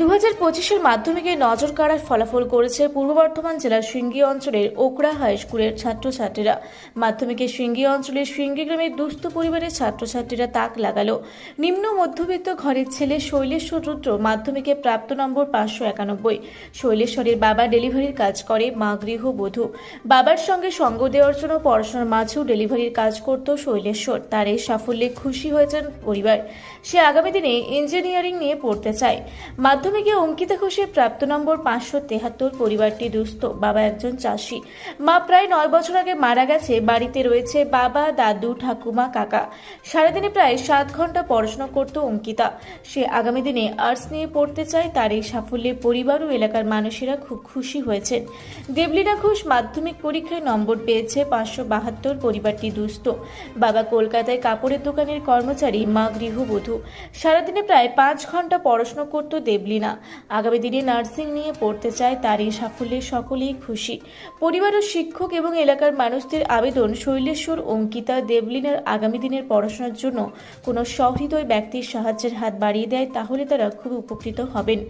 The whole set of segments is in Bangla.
দু হাজার পঁচিশের মাধ্যমিকে নজর কাড়ার ফলাফল করেছে পূর্ব বর্ধমান জেলার সিঙ্গি অঞ্চলের ওকরা হাই স্কুলের ছাত্রছাত্রীরা। মাধ্যমিকে সিঙ্গি অঞ্চলের সিঙ্গি গ্রামের দুস্থ পরিবারের ছাত্রছাত্রীরা তাক লাগালো। নিম্ন মধ্যবিত্ত ঘরের ছেলে শৈলেশ্বর রুদ্র মাধ্যমিকে প্রাপ্ত নম্বর পাঁচশো একানব্বই। শৈলেশ্বরের বাবা ডেলিভারির কাজ করে, মা গৃহবধূ বাবার সঙ্গে সঙ্গ দেওয়ার জন্য পড়াশোনার মাঝেও ডেলিভারির কাজ করত শৈলেশ্বর। তার এই সাফল্যে খুশি হয়েছেন পরিবার। সে আগামী দিনে ইঞ্জিনিয়ারিং নিয়ে পড়তে চায়। মাধ্যমিকে অঙ্কিতা ঘোষের প্রাপ্ত নম্বর পাঁচশো তেহাত্তর, পরিবারটি দুস্থ, বাবা একজন চাষি। মা প্রায় নয় বছর আগে মারা গেছে, বাড়িতে রয়েছে বাবা, দাদু, ঠাকুমা, কাকা। সারাদিনে প্রায় সাত ঘণ্টা পড়াশোনা করত অঙ্কিতা। সে আগামী দিনে আর্টস নিয়ে পড়তে চায়, তার এই সাফল্যে পরিবার ও এলাকার মানুষেরা খুব খুশি হয়েছেন। দেবলীনা ঘোষ মাধ্যমিক পরীক্ষায় নম্বর পেয়েছে পাঁচশো বাহাত্তর, পরিবারটি দুস্থ। বাবা কলকাতায় কাপড়ের দোকানের কর্মচারী, মা গৃহবধূ। সারাদিনে প্রায় পাঁচ ঘণ্টা পড়াশোনা করত দেবলীনা আগামী দিনে নার্সিং নিয়ে পড়তে চায় তার এই সাফল্যে সকলেই খুশি। পরিবার ও শিক্ষক এবং এলাকার মানুষদের আবেদন শৈলেশ্বর, অঙ্কিতা, দেবলিনার আগামী দিনের পড়াশোনার জন্য কোনো সহৃদয় ব্যক্তির সাহায্যের হাত বাড়িয়ে দেয় তাহলে তারা খুব উপকৃত হবেন।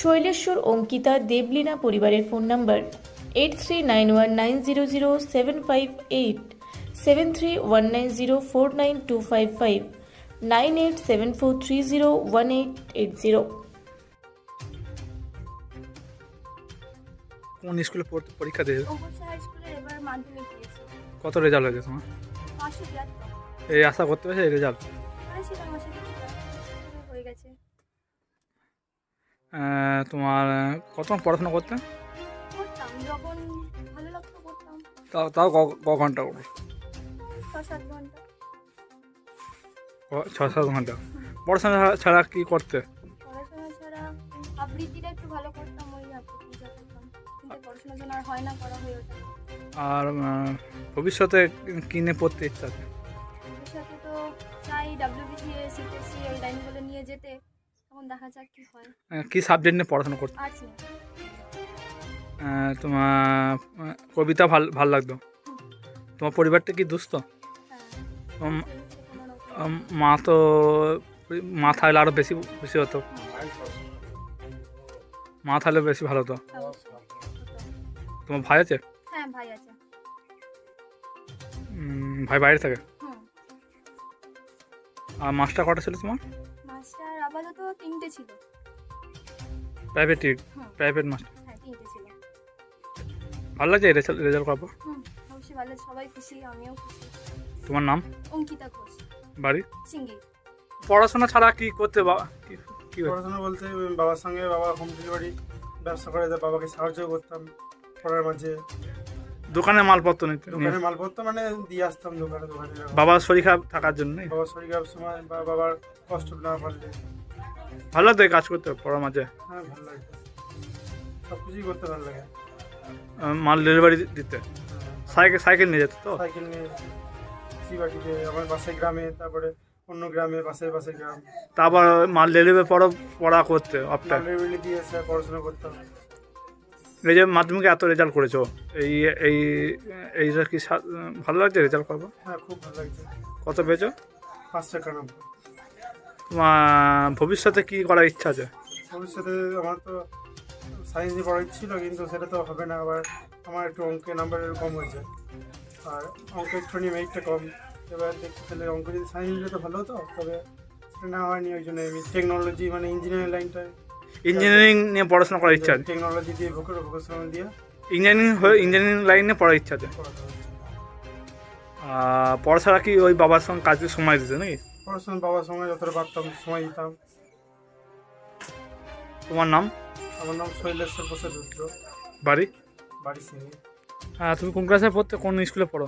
শৈলেশ্বর, অঙ্কিতা, দেবলিনা পরিবারের phone number eight three nine one nine zero zero seven five eight seven three one nine zero four nine two five five nine eight seven four three zero one eight eight zero কোন স্কুলে পরীক্ষা দিয়েছে? কত রেজাল্ট হয়েছে তোমার? এই আশা করতে পেরেছে এই রেজাল্ট হয়ে গেছে। তোমার কত পড়াশোনা করতে? তাও তাও ক- ক ঘণ্টা করো? ছ সাত ঘণ্টা। পড়াশোনা ছাড়া- কি করতে? পড়াশোনা ছাড়া আবৃত্তিটা একটু ভালো করতাম ওই আবৃত্তিটা করতাম পড়াশোনার জন্য আর হয় না করা হয়ে ওঠে না। আর আহ, ভবিষ্যতে কিনে পড়তে ইচ্ছা আছে? ভবিষ্যতে তো চাই ডাব্লিউবিসি সিপিএসসি ওই লাইনগুলো নিয়ে যেতে। তখন দেখা যাক কি হয়। আহ, কি সাবজেক্ট নিয়ে পড়াশোনা করতে? আর্টস নিয়ে। আহ, তোমার আহ, কবিতা ভালো ভালো লাগতো? তোমার পরিবারটা কি দুস্থ? হ্যাঁ। উম, কোনো রকম। আম, মা তো মা থাকলে আরও বেশি বেশি হতো। মা থাকলে বেশি ভালো হতো? অবশ্যই। হতো। তোমার ভাই আছে? হ্যাঁ ভাই আছে। ভাই বাইরে থাকে? হুম। আর মাস্টার কটা ছিল তোমার? মাস্টার আপাতত তিনটে ছিল। প্রাইভেট। প্রাইভেট মাস্টার হ্যাঁ তিনটে ছিল। ভালো লাগছে রেজাল্ট রেজাল্ট করার পর? অবশ্যই ভালো সবাই খুশি আমিও খুশি। তোমার নাম? অঙ্কিতা ঘোষ। বাড়ি? সিঙ্গি। পড়াশোনা ছাড়া কি করতে বা- কি কি? পড়াশোনা বলতে বাবার সঙ্গে বাবা হোম ডেলিভারি ব্যবসা করে বাবাকে সাহায্য করতাম। পড়ার মাঝে। দোকানে মালপত্র নিতে? দোকানে মালপত্র মানে দিয়ে আসতাম দোকানে দোকানে বাবার শরীর খারাপ থাকার জন্য? বাবার শরীর খারাপ সময় বা বাবার কষ্ট না পারলে। ভালো লাগতো কাজ করতে পড়ার মাঝে? হ্যাঁ ভালো লাগে। সব কিছুই করতে ভালো লাগে। মাল ডেলিভারি দিতে? হ্যাঁ, সাইকেল সাইকেল নিয়ে যেত তো? সাইকেল নিয়ে শিবাটিতে আমার পাশের গ্রামে তারপরে অন্য গ্রামে পাশের পাশের গ্রাম। তারপর মাল ডেলিভারি পড়া পড়া করতে অফটা লাইব্রেরি দিয়ে পড়াশোনা করতাম। এই যে মাধ্যমিকে এত রেজাল্ট করেছ এই এই এইটা কি ভালো লাগছে রেজাল্ট করব হ্যাঁ খুব ভালো লাগছে। কত পেয়েছ? পাঁচশো একানব্বই তোমার ভবিষ্যতে কি করার ইচ্ছা আছে? ভবিষ্যতে আমার তো সায়েন্স নিয়ে পড়ার ছিল কিন্তু সেটা তো হবে না। আবার আমার একটু অঙ্কের নাম্বার কম হয়েছে। আর অঙ্কের একটুখানি মেরিটটা কম। এবার দেখতে তাহলে অঙ্ক যদি সায়েন্স নিলে তো ভালো হতো তবে সেটা না হয়নি ওই জন্য টেকনোলজি মানে ইঞ্জিনিয়ারিং লাইনটা ইঞ্জিনিয়ারিং নিয়ে পড়াশোনা করার ইচ্ছা আছে। টেকনোলজি দিয়ে ভোকেশনাল দিয়ে? ইঞ্জিনিয়ারিং হয়ে ইঞ্জিনিয়ারিং লাইনে পড়ার ইচ্ছা আছে। পড়াশোনা কি ওই বাবার সঙ্গে কাজে সময় দিতে নাকি? পড়াশোনা বাবার সঙ্গে যতটা পারতাম সময় দিতাম। তোমার নাম? আমার নাম শৈলেশ্বর প্রসাদ রুদ্র। বাড়ি? বাড়ি সিংহে হ্যাঁ তুমি কোন ক্লাসে পড়তে কোন স্কুলে পড়ো?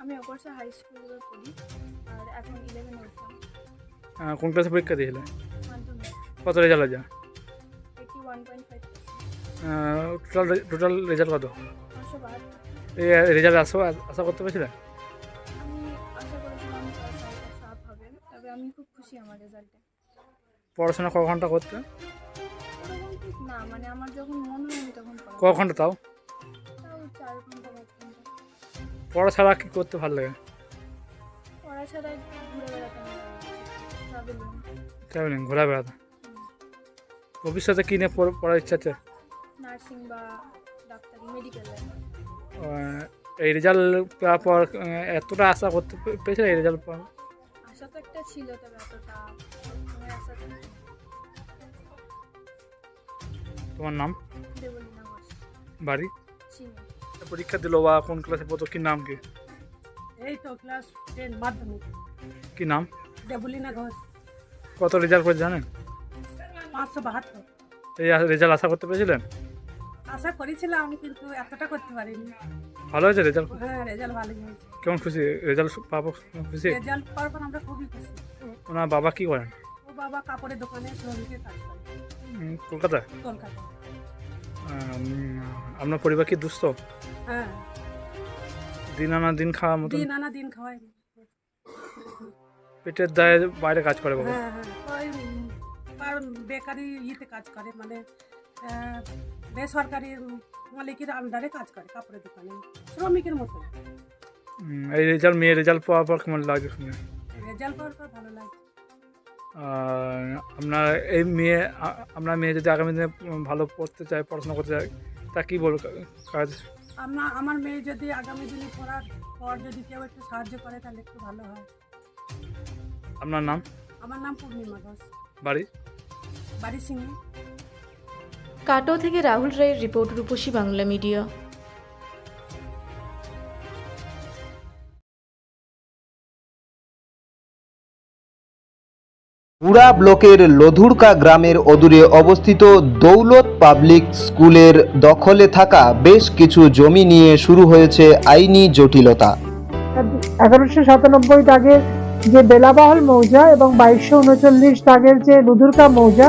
আমি অবশ্য হাই স্কুলে পড়ি আর এখন ইলেভেন কোন ক্লাসে পরীক্ষা দিয়েছিলে? কত রেজাল্ট আছে টোটাল টোটাল রেজাল্ট কত? রেজাল্ট আসো আশা করতে পেরেছিলে? পড়াশোনা ক ঘণ্টা করতে? মানে ক ঘণ্টা তাও? পড়া ছাড়া কি করতে ভালো লাগে? ট্রাভেলিং ঘোরা বেড়াতে ভবিষ্যতে কী নিয়ে পড়- পড়ার ইচ্ছা আছে? নার্সিং বা ডাক্তারি মেডিকেল এই রেজাল্ট পাওয়ার পর এতটা আশা করতে পে- এই রেজাল্ট পাওয়ার? আশা তো একটা ছিল তবে এতটা তোমার নাম? বাড়ি? পরীক্ষা দিলো বা কোন ক্লাসে পড়তো কি নাম কি? এই তো ক্লাস টেন মাধ্যমিক। কি নাম? দেবলিনা ঘোষ। কত রেজাল্ট করে জানেন? পাঁচশো বাহাত্তর। এই রেজাল্ট আশা করতে পেরেছিলেন? আশা করেছিলাম কিন্তু এতটা করতে পারিনি। ভালো হয়েছে রেজাল্ট হ্যাঁ রেজাল্ট ভালোই হয়েছে। কেমন খুশি? রেজাল্ট পাবো খুশি? রেজাল্ট পাওয়ার পর আমরা খুবই খুশি। ওনার বাবা কি করেন? ও বাবা কাপড়ের দোকানে শ্রমিকের কাজ করে। উম, কলকাতায়? কলকাতা আপনার পরিবার কি দুস্থ? হ্যাঁ। দিন আনা দিন খাওয়ার মতন? দিন আনা দিন খাওয়াই। পেটের দায়ে বাইরে কাজ করে বাবা। হ্যাঁ হ্যাঁ বেকারি ইয়েতে কাজ করে মানে বেসরকারি মালিকের আন্ডারে কাজ করে কাপড়ের দোকানে শ্রমিকের মতো এই রেজাল্ট মেয়ে রেজাল্ট পাওয়ার পর কেমন লাগে শুনে? রেজাল্ট পাওয়ার পর ভালো লাগে। আর আপনার এই মেয়ে আপনার মেয়ে যদি আগামী দিনে ভালো পড়তে চায় পড়াশোনা করতে চায় তা কী বলব কাজ? আমার আমার মেয়ে যদি আগামী দিনে পড়ার পর যদি কেউ একটু সাহায্য করে তাহলে একটু ভালো হয়। আপনার নাম? আমার নাম পূর্ণিমা ঘোষ। বাড়ি? বাড়ি কাটো থেকে রাহুল রায়ের রিপোর্ট রূপসী বাংলা মিডিয়া। পুরা ব্লকের লধুরকা গ্রামের অদূরে অবস্থিত দৌলত পাবলিক স্কুলের দখলে থাকা বেশ কিছু জমি নিয়ে শুরু হয়েছে আইনি জটিলতা। এগারোশো সাতানব্বই দাগের যে বেলাবাহল মৌজা এবং বাইশশো উনচল্লিশ দাগের যে লুধুরকা মৌজা